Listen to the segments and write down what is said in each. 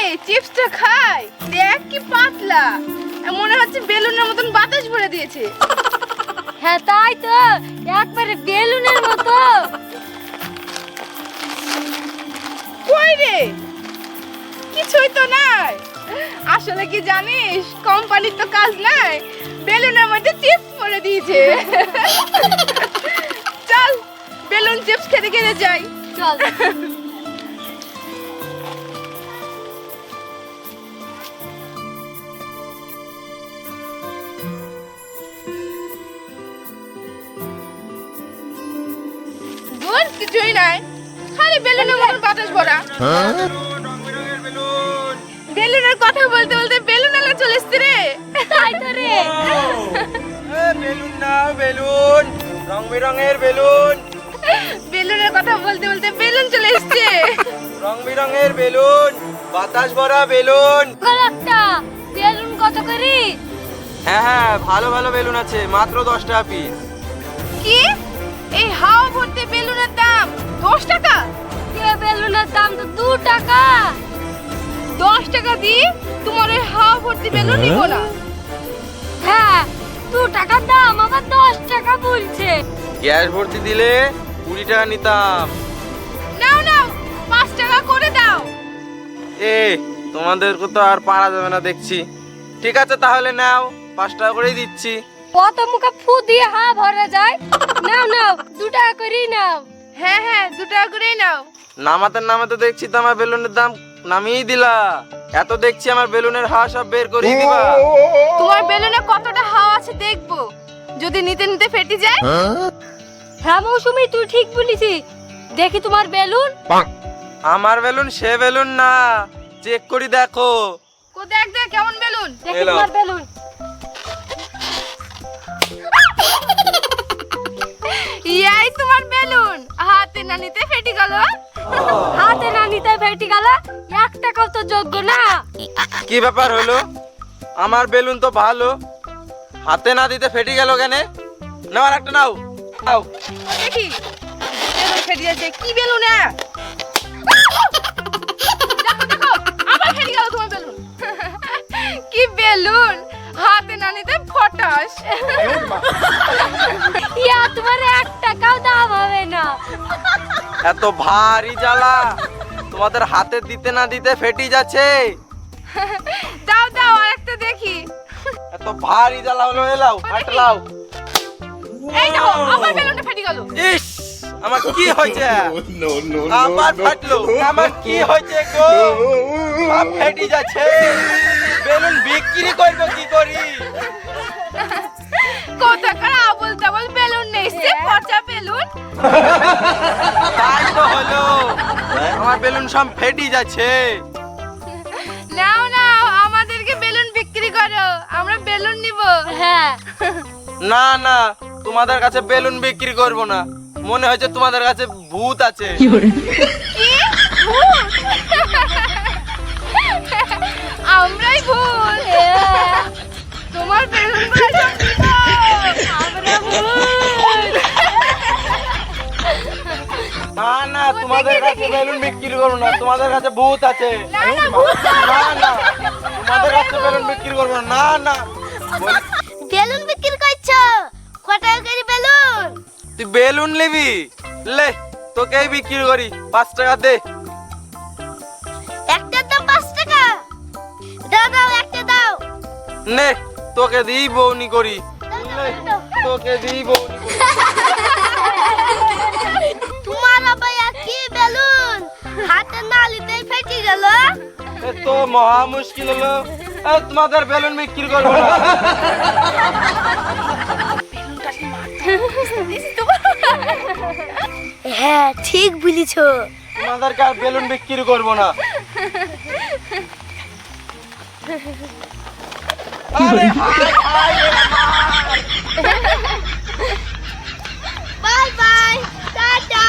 এই চিপসটা খাই। দেখ কি পাতলা। মনে হচ্ছে বেলুনের মতন বাতাস ভরে দিয়েছে। হ্যাঁ তাই তো। একবারে বেলুনের মতো। কই রে? কিছুই তো নাই। আসলে কি জানিস কোম্পানির তো কাজ নাই। বেলুনের মধ্যে চিপস ভরে দিয়েছে। চল বেলুন চিপস খেতে খেতে যাই। চল। কিছুই নাই। খালি বেলুনের মতন বাতাস ভরা। বেলুনের কথা বলতে বলতে বেলুন আলা চলে এসছে রে। তাই তো রে। বেলুন নাও বেলুন। রং বেরঙের বেলুন। বেলুনের কথা বলতে বলতে বেলুন চলে এসছে। রং বেরঙের বেলুন বাতাস ভরা বেলুন। একটা বেলুন কত করি? হ্যাঁ হ্যাঁ ভালো ভালো বেলুন আছে মাত্র দশ টাকা পিস কি? এই হাওয়া ভর্তি বেলুনের দশ টাকা? এ বেলুনের দাম তো দু টাকা। দশ টাকা দিয়ে তোমার ওই হাওয়া ভর্তি বেলুন নিব না। হ্যাঁ দু টাকার দাম আবার দশ টাকা বলছে। গ্যাস ভর্তি দিলে কুড়ি টাকা নিতাম। নাও নাও পাঁচ টাকা করে দাও। এ তোমাদেরকে তো আর পারা যাবে না দেখছি। ঠিক আছে তাহলে নাও পাঁচ টাকা করেই দিচ্ছি। কত মুখে ফু দিয়ে হা ভরা যায়। নাও নাও দু টাকা করেই নাও। হ্যাঁ হ্যাঁ দু টাকা করেই নাও। নামাতে নামাতে দেখছি তো আমার বেলুনের দাম নামিয়েই দিলা। এত দেখছি আমার বেলুনের হাওয়া সব বের করেই দিবা। তোমার বেলুনে কতটা হাওয়া আছে দেখব। যদি নিতে নিতে ফেটে যায়। হ্যাঁ? মৌসুমি তুই ঠিক বলেছিস। দেখি তোমার বেলুন। আমার বেলুন সে বেলুন না। চেক করি দেখো। কো দেখ দেখ কেমন বেলুন। দেখি। তোমার বেলুন। না নিতে ফেটে গেল। হাতে না নিতে ভেটি গেল। এক টাকাও তো যোগ্য না। কি ব্যাপার হলো? আমার বেলুন তো ভালো। হাতে না দিতে ফেটে গেল কেন? নাও আর একটা নাও। নাও। দেখি। বেলুন ফেটে যাচ্ছে কি বেলুন? দেখো দেখো। আবার ফেটে গেল তোমার বেলুন। কি বেলুন? হাতে না নিতে ফটাস এত ভারী জ্বালা তোমাদের হাতে দিতে না দিতে ফেটে যাচ্ছে দাও দাও আর একটা দেখি এত ভারী জ্বালা হলো এলাও ফাটলাও এই দেখো আবার বেলুনটা ফেটে গেল ইস আমার কি হয়েছে আবার ফাটলো আমার কি হয়েছে গো ফেটে যাচ্ছে বেলুন বিক্রি করব কি করি তাই তো হলো। আমার বেলুন সব ফেটে যাচ্ছে। নাও নাও আমাদেরকে বেলুন বিক্রি করো। আমরা বেলুন নিব। হ্যাঁ। না না তোমাদের কাছে বেলুন বিক্রি করব না। মনে হচ্ছে তোমাদের কাছে ভূত আছে। কি ভূত? আমরাই ভুল তোমার বেলুন। আমরা ভুল তোমাদের কাছে বেলুন বিক্রি করব না তোমাদের কাছে ভূত আছে। না না তোমাদের কাছে বেলুন বিক্রি করব না না বেলুন বিক্রি করছ? করে বেলুন? তুই বেলুন নিবি? লে তোকেই বিক্রি করি পাঁচ টাকা দে। একটার দাম পাঁচ টাকা। দাও দাও একটা দাও। নে তোকে দিই বউনি করি। তোকে দিই বউনি হাতে নালিতে ফেটে গেল। এ তো মহা মুশকিল হলো। এ, তোমাদের বেলুন বিক্রি করব না। হ্যাঁ ঠিক বলেছ। তোমাদেরকে আর বেলুন বিক্রি করব না। আরে হায় হায়। বাই বাই টাটা।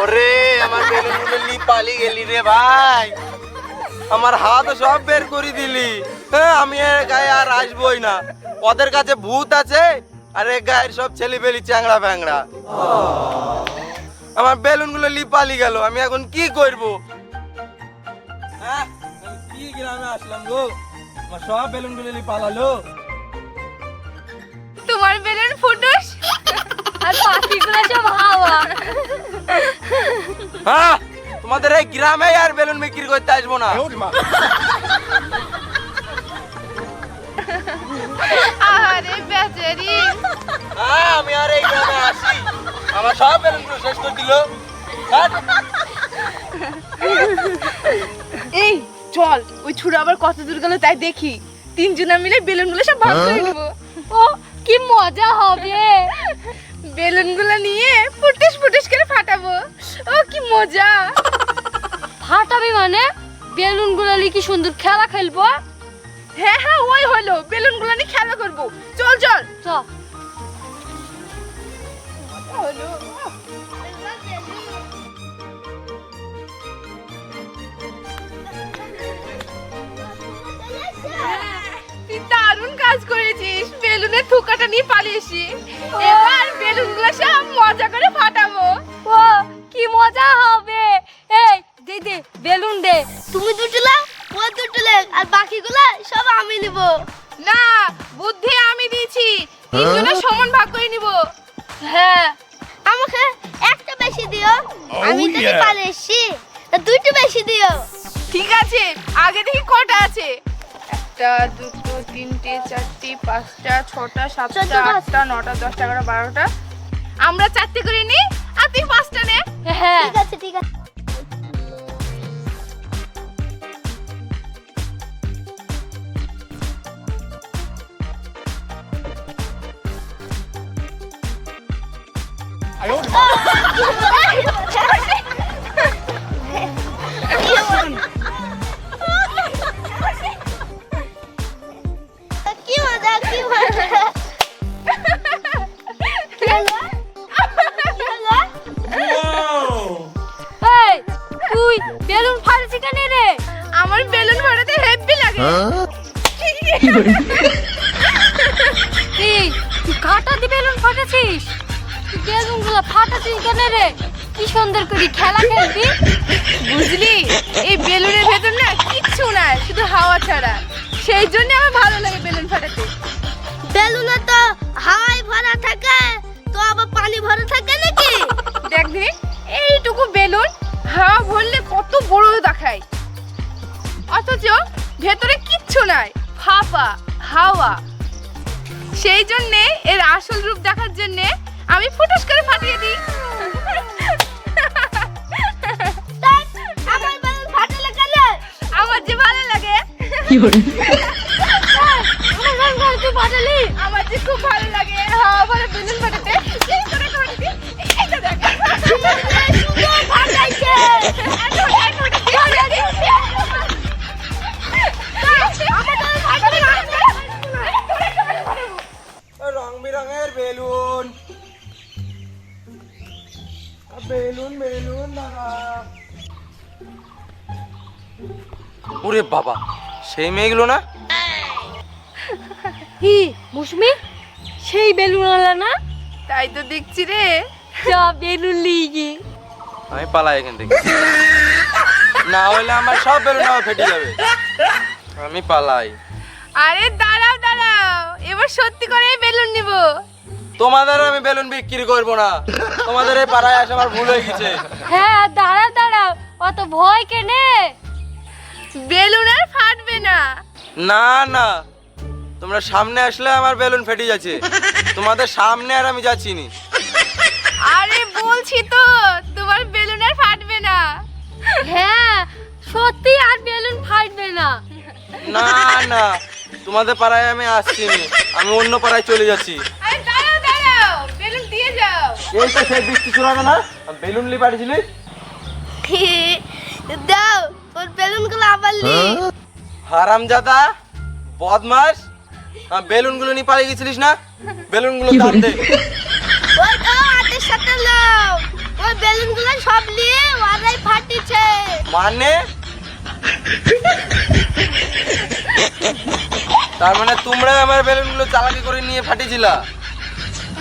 ওরে আমার বেলুন নি পালি গেলি রে ভাই। আমার হাত সব বের করে দিলি। হ্যাঁ আমি এর গায়ে আর আসবই না। ওদের কাছে ভূত আছে, আর এ গায়ের সব ছেলে পেলি চ্যাংড়া ফ্যাংড়া আমার বেলুনগুলো লিপালি গেল আমি এখন কি করব? হ্যাঁ কি গ্রামে আসলাম গো? আমার সব বেলুনগুলো লিপালালো। তোমার বেলুন ফুটুস? আর পাখিগুলো সব হাওয়া। হ্যাঁ তোমাদের এই গ্রামে আর বেলুন বিক্রি করতে আসব না। আরে বেচারি। হ্যাঁ আমি আর এই গ্রামে আসি। আমার সব বেলুন শেষ করে দিল। হ্যাঁ? এই চল ওই ছুড়ো আবার কত দূর গেল তাই দেখি। তিনজনা মিলে বেলুনগুলো সব ভাগ করে নেব। ও কি মজা হবে। বেলুনগুলো নিয়ে ফুটিস ফুটিস করে ফাটাবো। ও কি মজা। ফাটাবি মানে? বেলুন গুলালি কি সুন্দর খেলা খেলব? হ্যাঁ হ্যাঁ ওই হলো। বেলুনগুলো নিয়ে খেলা করব। চল চল। চল তুই দারুণ কাজ করেছিস। বেলুনের থুকাটা নিয়ে পালিয়েছি। এবার বেলুনগুলো সব মজা করে ফাটাবো। ও কি মজা হবে। এই দে দে বেলুন দে। তুমি দুটুলা ও দুটুলে আর বাকিগুলা সব আমি নিব। না বুদ্ধি আমি দিয়েছি। তিনজনে সমান ভাগ করে নিব। হ্যাঁ আমি তো পালে এসছি। দুটো বেশি দিও। ঠিক আছে আগে দেখি কটা আছে। একটা দুটো তিনটে চারটে পাঁচটা ছটা সাতটা আটটা নটা দশটা এগারো বারোটা। আমরা চারটে করে নিই আর তুই পাঁচটা নে। হ্যাঁ। ঠিক আছে ঠিক আছে। কি বেলুন ফাড়ছি কেন রে? আমার বেলুন ফাটাতে হেভি লাগে। তুই কাটা দি বেলুন ফাটাছিস? বেলুনগুলো ফাটাছিস কেন রে? কি সুন্দর করে খেলা খেলবি? বুঝলি? এই বেলুনের ভেতর না কিচ্ছু নাই শুধু হাওয়া ছাড়া। সেই জন্য আমার ভালো লাগে বেলুন ফাটাতে। বেলুনে তো হাওয়াই ভরা থাকে তো আবার পানি ভরা থাকে নাকি? দেখ দিদি এইটুকু বেলুন হাওয়া ভরলে কত বড় দেখায়। অথচ ভেতরে কিচ্ছু নাই ফাঁপা হাওয়া। সেই জন্যে এর আসল রূপ দেখার জন্যে আমি ফুটুস করে ফাটিয়ে দিই। আমার বেলুন ফাটালে তুই ফাটালি আমার যে খুব ভালো লাগে হাওয়া ভরা বেলুন ফাটাতে এই করে। দেখ রং বেরঙের বেলুন। বেলুন বেলুন ওরে বাবা। সেই মেয়েগুলো না? কি মুসমি? সেই বেলুনওয়ালা না? তাই তো দেখছি রে। যা বেলুন লিগি আমি পালাই এখান থেকে। না হলে আমার সব বেলুন আমার ফেটে যাবে। আমি পালাই। আরে দাঁড়াও দাঁড়াও। এবার সত্যি করে বেলুন নিব। তোমাদের আমি বেলুন বিক্রি করব না। তোমাদের এই পাড়ায় আসে আমার ভুল হয়ে গেছে। হ্যাঁ দাঁড়াও দাঁড়াও। অত ভয় কেনে? বেলুন আর ফাটবে না। না না। তোমরা সামনে আসলে আমার বেলুন ফেটে যাচ্ছে। তোমাদের সামনে আর আমি যাচ্ছি নি। আরে বলছি তো তোমার বেলুন আর ফাটবে না। হ্যাঁ সত্যি আর বেলুন ফাটবে না। না না। তোমাদের পাড়ায় আমি আসছি নি। আমি অন্য পাড়ায় চলে যাচ্ছি। আরে দাঁড়াও দাঁড়াও। বেলুন দিয়ে যাও। এই তো সেই বৃষ্টি শুরু হবে না? বেলুন লি পাঠিয়েছিলি? দাও ওর বেলুনগুলো আবার লি। হারামজাদা বদমাস বেলুনগুলো নিয়ে পালিয়ে গেছিলিস না? বেলুনগুলো দাম দে। ওই তো সাথে ওই বেলুনগুলো সব নিয়ে ফাটিছে। মানে? তার মানে তোমরা আমার বেলুনগুলো চালাকি করে নিয়ে ফাটিয়েছিলা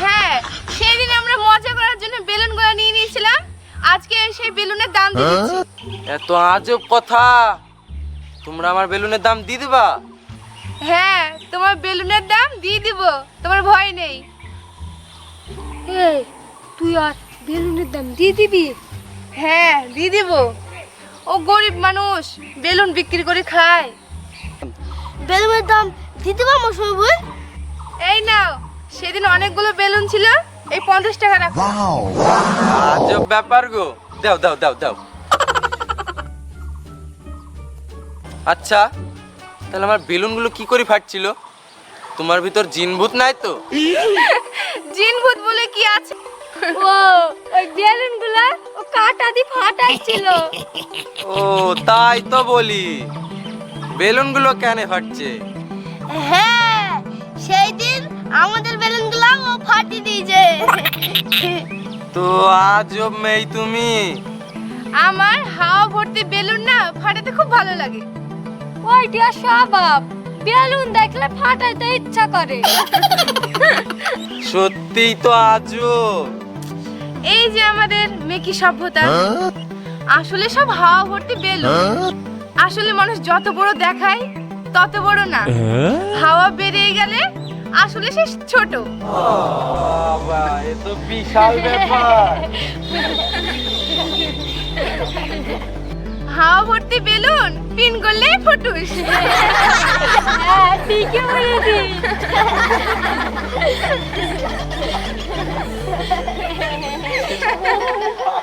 হ্যাঁ সেদিন আমরা মজা করার জন্য বেলুনগুলো নিয়ে নিয়েছিলাম আজকে সেই বেলুনের দাম দিয়েছি এত আজব কথা। তোমরা আমার বেলুনের দাম দিয়ে দিবা? হ্যাঁ তোমার বেলুনের দাম দিয়ে দিব। তোমার ভয় নেই। এই তুই আর বেলুনের দাম দিয়ে দিবি? হ্যাঁ দিয়ে দিব। ও গরিব মানুষ বেলুন বিক্রি করে খায়। বেলুনের দাম দিতে পারব সবুজ এই নাও সেদিন অনেকগুলো বেলুন ছিল। এই পঞ্চাশ টাকা রাখো। আজব ব্যাপার গো। দাও দাও দাও দাও। আচ্ছা তাহলে আমার বেলুনগুলো কি করে ফাটছিল? তোমার ভিতর জিনভূত নাই তো? জিন ভূত বলে কি আছে? ও ওই বেলুনগুলা ও কাটা দি ফাটাচ্ছিল ও তাই তো বলি। বেলুনগুলো কেন ফাটছে? হ্যাঁ সেই দিন আমাদের বেলুন তো আজব মেয়ে তুমি? আমার হাওয়া ভর্তি বেলুন না ফাটাতে খুব ভালো লাগে। ওই ওইটা স্বভাব বেলুন দেখলে ফাটাইতে ইচ্ছা করে। সত্যিই তো আজব এই যে আমাদের মেকি সভ্যতা। আসলে সব হাওয়া ভর্তি বেলুন। আসলে মানুষ যত বড় দেখায় তত বড় না। হাওয়া বেরিয়ে গেলে আসলে সে ছোট। বাবা এ তো বিশাল ব্যাপার। হাওয়া ভর্তি বেলুন পিন করলে ফুটুস। হ্যাঁ ঠিকই বলেছিস।